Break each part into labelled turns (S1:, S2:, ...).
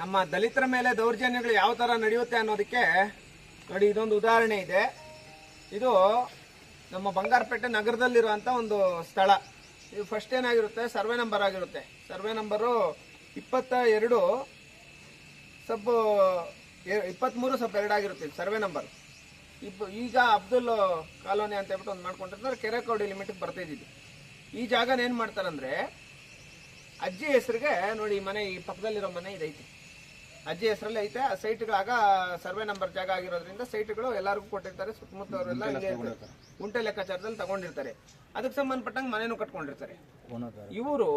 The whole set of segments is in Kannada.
S1: ನಮ್ಮ ದಲಿತರ ಮೇಲೆ ದೌರ್ಜನ್ಯಗಳು ಯಾವ ತರ ನಡೆಯುತ್ತೆ ಅನ್ನೋದಕ್ಕೆ ನೋಡಿ, ಇದೊಂದು ಉದಾಹರಣೆ ಇದೆ. ಇದು ನಮ್ಮ ಬಂಗಾರಪೇಟೆ ನಗರದಲ್ಲಿರುವಂಥ ಒಂದು ಸ್ಥಳ. ಇದು ಫಸ್ಟ್ ಏನಾಗಿರುತ್ತೆ? ಸರ್ವೆ ನಂಬರ್ ಆಗಿರುತ್ತೆ. ಸರ್ವೆ ನಂಬರು ಇಪ್ಪತ್ತ ಎರಡು, ಸಬ್ ಇಪ್ಪತ್ತ್ಮೂರು ಸಬ್ ಎರಡಾಗಿರುತ್ತೆ ಸರ್ವೆ ನಂಬರ್. ಇಬ್ಬ ಈಗ ಅಬ್ದುಲ್ ಕಾಲೋನಿ ಅಂತ ಹೇಳ್ಬಿಟ್ಟು ಒಂದು ಮಾಡ್ಕೊಂಡಿರ್ತಾರೆ. ಕೆರೆಕೋಡಿ ಲಿಮಿಟ್ಗೆ ಬರ್ತಿದ್ದೀವಿ ಈ ಜಾಗನ ಏನು ಮಾಡ್ತಾರಂದ್ರೆ, ಅಜ್ಜಿ ಹೆಸರಿಗೆ ನೋಡಿ ಮನೆ, ಈ ಪಕ್ಕದಲ್ಲಿರೋ ಮನೆ ಇದೈತಿ. ಅಜ್ಜಿ ಹೆಸರಲ್ಲಿ ಐತೆ. ಆ ಸೈಟ್ಗಳಾಗ ಸರ್ವೆ ನಂಬರ್ ಜಾಗ ಆಗಿರೋದ್ರಿಂದ ಸೈಟ್ಗಳು ಎಲ್ಲರಿಗೂ ಕೊಟ್ಟಿರ್ತಾರೆ. ಸುತ್ತಮುತ್ತವರೆಲ್ಲ ಇಲ್ಲೇ. ಗುಂಟೆ ಲೆಕ್ಕಾಚಾರದಲ್ಲಿ ತಗೊಂಡಿರ್ತಾರೆ. ಅದಕ್ಕೆ ಸಂಬಂಧಪಟ್ಟಂಗೆ ಮನೆನೂ ಕಟ್ಕೊಂಡಿರ್ತಾರೆ. ಇವರು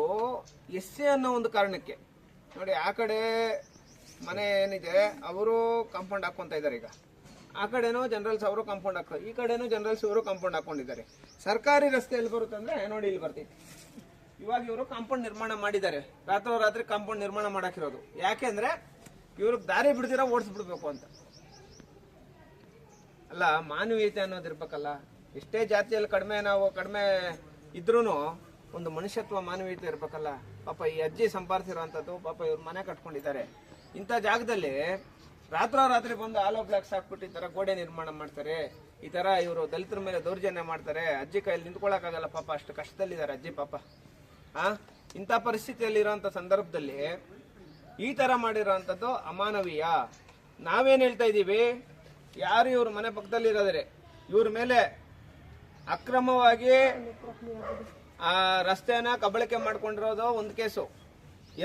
S1: ಎಸ್ ಎ ಅನ್ನೋ ಒಂದು ಕಾರಣಕ್ಕೆ ನೋಡಿ ಆ ಕಡೆ ಮನೆ ಏನಿದೆ ಅವರು ಕಾಂಪೌಂಡ್ ಹಾಕೊಂತ ಇದ್ದಾರೆ ಈಗ. ಆ ಕಡೆನೂ ಜನರಲ್ಸ್ ಅವರು ಕಾಂಪೌಂಡ್ ಹಾಕ್ತಾರೆ ಈ ಕಡೆನೂ ಜನರಲ್ಸ್ ಇವರು ಕಾಂಪೌಂಡ್ ಹಾಕೊಂಡಿದ್ದಾರೆ. ಸರ್ಕಾರಿ ರಸ್ತೆ ಎಲ್ಲಿ ಬರುತ್ತೆ ಅಂದ್ರೆ ನೋಡಿ ಇಲ್ಲಿ ಬರ್ತೈತಿ ಇವಾಗ ಇವರು ಕಾಂಪೌಂಡ್ ನಿರ್ಮಾಣ ಮಾಡಿದ್ದಾರೆ. ರಾತ್ರೋರಾತ್ರಿ ಕಾಂಪೌಂಡ್ ನಿರ್ಮಾಣ ಮಾಡಾಕಿರೋದು ಯಾಕೆಂದ್ರೆ ಇವ್ರಿಗೆ ದಾರಿ ಬಿಡ್ದಿರ ಓಡಿಸ್ಬಿಡ್ಬೇಕು ಅಂತ. ಅಲ್ಲ, ಮಾನವೀಯತೆ ಅನ್ನೋದು ಇರ್ಬೇಕಲ್ಲ. ಎಷ್ಟೇ ಜಾತಿಯಲ್ಲಿ ಕಡಿಮೆ ನಾವು ಕಡಿಮೆ ಇದ್ರೂ ಒಂದು ಮನುಷ್ಯತ್ವ ಮಾನವೀಯತೆ ಇರ್ಬೇಕಲ್ಲ. ಪಾಪ ಈ ಅಜ್ಜಿ ಸಂಪಾದಿಸಿರೋಂಥದ್ದು ಪಾಪ ಇವ್ರ ಮನೆ ಕಟ್ಕೊಂಡಿದ್ದಾರೆ. ಇಂಥ ಜಾಗದಲ್ಲಿ ರಾತ್ರೋರಾತ್ರಿ ಬಂದು ಆಲೋ ಬ್ಲಾಕ್ಸ್ ಹಾಕ್ಬಿಟ್ಟು ಈ ಥರ ಗೋಡೆ ನಿರ್ಮಾಣ ಮಾಡ್ತಾರೆ. ಈ ಥರ ಇವರು ದಲಿತರ ಮೇಲೆ ದೌರ್ಜನ್ಯ ಮಾಡ್ತಾರೆ. ಅಜ್ಜಿ ಕೈಯಲ್ಲಿ ನಿಂತ್ಕೊಳ್ಳೋಕ್ಕಾಗಲ್ಲ ಪಾಪ, ಅಷ್ಟು ಕಷ್ಟದಲ್ಲಿದ್ದಾರೆ ಅಜ್ಜಿ ಪಾಪ. ಆ? ಇಂಥ ಇರುವಂತ ಸಂದರ್ಭದಲ್ಲಿ ಈ ತರ ಮಾಡಿರೋಂಥದ್ದು ಅಮಾನವೀಯ. ನಾವೇನ್ ಹೇಳ್ತಾ ಇದ್ದೀವಿ? ಯಾರು ಇವ್ರ ಮನೆ ಪಕ್ಕದಲ್ಲಿ ಇರೋದ್ರೆ ಇವ್ರ ಮೇಲೆ ಅಕ್ರಮವಾಗಿ, ಆ ರಸ್ತೆನ ಕಬಳಿಕೆ ಮಾಡ್ಕೊಂಡಿರೋದು ಒಂದು ಕೇಸು.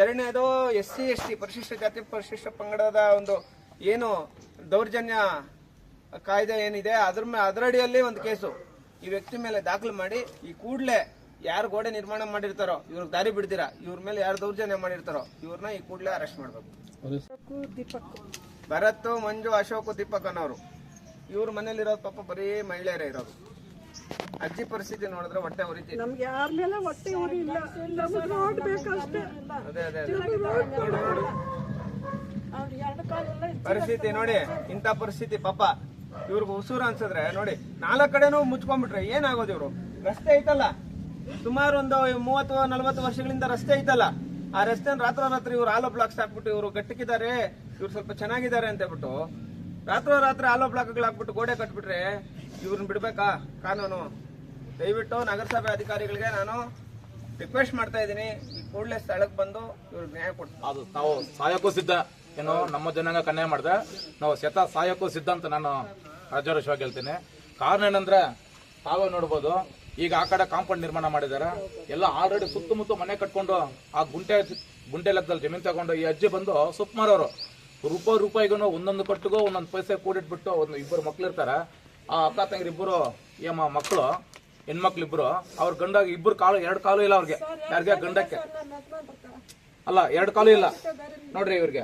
S1: ಎರಡನೇದು ಎಸ್ ಸಿ ಎಸ್ ಟಿ ಪರಿಶಿಷ್ಟ ಜಾತಿ, ಪರಿಶಿಷ್ಟ ಪಂಗಡದ ಒಂದು ಏನು ದೌರ್ಜನ್ಯ ಕಾಯ್ದೆ ಏನಿದೆ, ಅದ್ರ ಅದರಡಿಯಲ್ಲಿ ಒಂದು ಕೇಸು. ಈ ವ್ಯಕ್ತಿ ಮೇಲೆ ದಾಖಲು ಮಾಡಿ, ಈ ಕೂಡಲೇ ಯಾರು ಗೋಡೆ ನಿರ್ಮಾಣ ಮಾಡಿರ್ತಾರೋ ಇವ್ರಿಗೆ ದಾರಿ ಬಿಡ್ತೀರಾ? ಇವ್ರ ಮೇಲೆ ಯಾರು ದೌರ್ಜನ್ಯ ಮಾಡಿರ್ತಾರೋ ಇವ್ರನ್ನ ಈ ಕೂಡಲೇ ಅರೆಸ್ಟ್ ಮಾಡಬೇಕು.
S2: ದೀಪಕ್
S1: ಭರತ್ ಮಂಜು ಅಶೋಕ್ ದೀಪಕ್ ಅನ್ನೋರು. ಇವ್ರ ಮನೇಲಿರೋದು ಪಾಪ ಬರೀ ಮಹಿಳೆಯರೇ ಇರೋದು. ಅಜ್ಜಿ ಪರಿಸ್ಥಿತಿ ನೋಡಿದ್ರೆ ಹೊಟ್ಟೆ ಉರಿತಿ
S2: ನಮ್ಗೆ ಯಾರ ಮೇಲೆ ಹೊಟ್ಟೆ ಉರಿ ಇಲ್ಲ ನಮಗೆ ರೋಡ್ ಬೇಕಷ್ಟೇ.
S1: ಅದೇ ಅದೇ ಪರಿಸ್ಥಿತಿ ನೋಡಿ ಇಂಥ ಪರಿಸ್ಥಿತಿ ಪಾಪ. ಇವ್ರಿಗೆ ಉಸೂರು ಅನ್ಸಿದ್ರೆ ನೋಡಿ ನಾಲ್ಕು ಕಡೆನೂ ಮುಚ್ಕೊಂಡ್ಬಿಟ್ರೆ ಏನಾಗೋದು ಇವರು? ರಸ್ತೆ ಐತಲ್ಲ. ಸುಮಾರು ಒಂದು ಮೂವತ್ತು, ನಲವತ್ತು ವರ್ಷಗಳಿಂದ ರಸ್ತೆ ಐತಲ್ಲ. ಆ ರಸ್ತೆ ರಾತ್ರೋರಾತ್ರಿ ಇವ್ರು ಆಲೋ ಬ್ಲಾಕ್ಸ್ ಹಾಕ್ಬಿಟ್ಟು ಇವರು ಗಟ್ಟಿಕಿದ್ದಾರೆ ಇವ್ರು ಸ್ವಲ್ಪ ಚೆನ್ನಾಗಿದ್ದಾರೆ ಅಂತ ಹೇಳ್ಬಿಟ್ಟು ರಾತ್ರೋರಾತ್ರಿ ಆಲೋ ಬ್ಲಾಕ್ಗಳು ಹಾಕ್ಬಿಟ್ಟು ಗೋಡೆ ಕಟ್ಬಿಟ್ರೆ ಇವ್ರನ್ನ ಬಿಡ್ಬೇಕಾ? ಕಾನೂನು. ದಯವಿಟ್ಟು ನಗರಸಭೆ ಅಧಿಕಾರಿಗಳಿಗೆ ನಾನು ರಿಕ್ವೆಸ್ಟ್ ಮಾಡ್ತಾ ಇದ್ದೀನಿ. ಈ ಕೂಡಲೇ ಸ್ಥಳಕ್ಕೆ ಬಂದು ಇವ್ರಿಗೆ ನ್ಯಾಯ ಕೊಡ್ತೀನಿ.
S3: ಅದು ತಾವು ಸಾಯಕ್ಕೂ ಸಿದ್ಧ. ಏನು ನಮ್ಮ ಜನಾಂಗ ಕನ್ಯಾಯ ಮಾಡಿದೆ. ನಾವು ಶತ ಸಾಯಕ್ಕೂ ಸಿದ್ಧ ಅಂತ ನಾನು ರಾಜಾರೋಷವಾಗಿ ಹೇಳ್ತೀನಿ. ಕಾರಣ ಏನಂದ್ರೆ ತಾವೇ ನೋಡ್ಬೋದು. ಈಗ ಆ ಕಡೆ ಕಾಂಪೌಂಡ್ ನಿರ್ಮಾಣ ಮಾಡಿದ್ದಾರೆ ಎಲ್ಲ ಆಲ್ರೆಡಿ ಸುತ್ತಮುತ್ತ ಮನೆ ಕಟ್ಕೊಂಡು ಆ ಗುಂಟೆ ಗುಂಟೆ ಲೆಕ್ಕದಲ್ಲಿ ಜಮೀನು ತಗೊಂಡು ಈ ಅಜ್ಜಿ ಬಂದು ಸುಪ್ಮಾರವರು ಮಾರೋರು. ರೂಪಾಯಿ ರೂಪಾಯಿಗೂ ಒಂದೊಂದು ಕಟ್ಟಿಗೂ ಒಂದೊಂದು ಪೈಸೆ ಕೂಡಿಟ್ಬಿಟ್ಟು ಒಂದು ಇಬ್ಬರು ಮಕ್ಳು ಇರ್ತಾರೆ ಆ ಅಕ್ಕ ತಂಗಿರು ಇಬ್ಬರು ಏಮ ಮಕ್ಕಳು ಹೆಣ್ಮಕ್ಳು ಇಬ್ಬರು ಅವ್ರ ಗಂಡಾಗ ಇಬ್ಬರು ಕಾಲು ಎರಡು ಕಾಲು ಇಲ್ಲ ಅವ್ರಿಗೆ. ಯಾರಿಗೆ ಗಂಡಕ್ಕೆ? ಅಲ್ಲ ಎರಡು ಕಾಲು ಇಲ್ಲ. ನೋಡ್ರಿ ಇವ್ರಿಗೆ.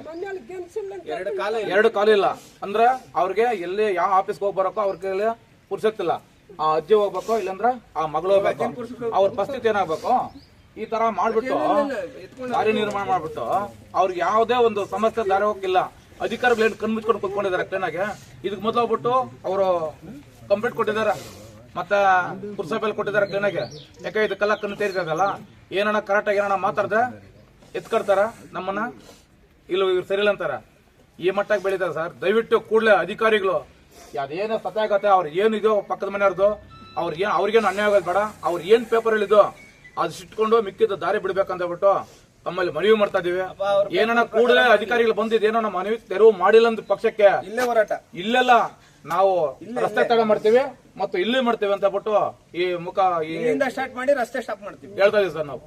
S1: ಎರಡು ಕಾಲು
S3: ಎರಡು ಕಾಲು ಇಲ್ಲ. ಅಂದ್ರೆ ಅವ್ರಿಗೆ ಎಲ್ಲಿ ಯಾವ ಆಫೀಸ್ಗೆ ಹೋಗಿ ಬರೋಕೋ ಅವ್ರ ಕೈಯಲ್ಲಿ ಪುರ್ಸತ್ತಿಲ್ಲ ಆ ಅಜ್ಜಿ ಹೋಗ್ಬೇಕು ಇಲ್ಲಂದ್ರ ಆ ಮಗಳು ಹೋಗ್ಬೇಕು. ಅವ್ರ ಪರಿಸ್ಥಿತಿ ಏನಾಗ್ಬೇಕು? ಈ ತರ ಮಾಡ್ಬಿಟ್ಟು ದಾರಿ ನಿರ್ಮಾಣ ಮಾಡ್ಬಿಟ್ಟು ಅವ್ರಿಗೆ ಯಾವುದೇ ಒಂದು ಸಮಸ್ಯೆ ದಾರಿ ಹೋಗಿಲ್ಲ ಅಧಿಕಾರಿಗಳು ಏನು ಕಣ್ಣು ಮುಚ್ಕೊಂಡು ಕುತ್ಕೊಂಡಿದ್ದಾರೆ ಕ್ಲೀನಾಗೆ ಇದಕ್ ಮೊದಲು ಹೋಗ್ಬಿಟ್ಟು ಅವರು ಕಂಪ್ಲೇಂಟ್ ಕೊಟ್ಟಿದ್ದಾರೆ. ಮತ್ತೆ ಪುರಸಭೆಯಲ್ಲಿ ಕೊಟ್ಟಿದ್ದಾರೆ ಕ್ಲೀನಾಗೆ ಯಾಕೆ ಇದಕ್ಕೆಲ್ಲ ಕಣ್ಣು ತೇರಿದಾಗಲ್ಲ ಏನಣ್ಣ ಕರೆಕ್ಟಾಗಿ ಏನಣ್ಣ ಮಾತಾಡ್ದೆ? ಎತ್ಕಡ್ತಾರ ನಮ್ಮನ್ನ? ಇಲ್ಲ ಇವ್ರು ಸರಿಲ್ಲ ಅಂತಾರ? ಈ ಮಟ್ಟಕ್ಕೆ ಬೆಳೀತಾರೆ ಸರ್. ದಯವಿಟ್ಟು ಕೂಡಲೇ ಅಧಿಕಾರಿಗಳು ಅದೇನೋ ಸತ್ಯಾಗತ್ತೆ ಅವ್ರು ಏನಿದೋ ಪಕ್ಕದ ಮನೆಯವ್ರದ್ದು ಅವ್ರಿಗೆ ಏನ್ ಅವ್ರಿಗೇನು ಅನ್ಯಾಯ ಆಗೋದು ಬೇಡ. ಅವ್ರು ಏನ್ ಪೇಪರ್ ಹೇಳಿದ್ದು ಅದು ಸಿಟ್ಕೊಂಡು ಮಿಕ್ಕಿದ ದಾರಿ ಬಿಡ್ಬೇಕಂತ ಬಿಟ್ಟು ತಮ್ಮಲ್ಲಿ ಮನವಿ ಮಾಡ್ತಾ ಇದೀವಿ. ಏನನ್ನ ಕೂಡಲೇ ಅಧಿಕಾರಿಗಳು ಬಂದಿದ್ದು ಏನೋ ನಮ್ಮ ಮನವಿ ತೆರವು ಮಾಡಿಲ್ಲ ಅಂತ ಪಕ್ಷಕ್ಕೆ?
S1: ಇಲ್ಲೇ ಹೋರಾಟ.
S3: ಇಲ್ಲೆಲ್ಲ ನಾವು ರಸ್ತೆ ತಡ ಮಾಡ್ತೀವಿ ಮತ್ತು ಇಲ್ಲಿ ಮಾಡ್ತೀವಿ ಅಂತ ಬಿಟ್ಟು ಈ ಮುಖ
S1: ಸ್ಟಾರ್ಟ್ ಮಾಡಿ ರಸ್ತೆ ಸ್ಟಾಪ್ ಮಾಡ್ತೀವಿ.
S3: ಹೇಳ್ತಾ ಇದೀವಿ ಸರ್ ನಾವು.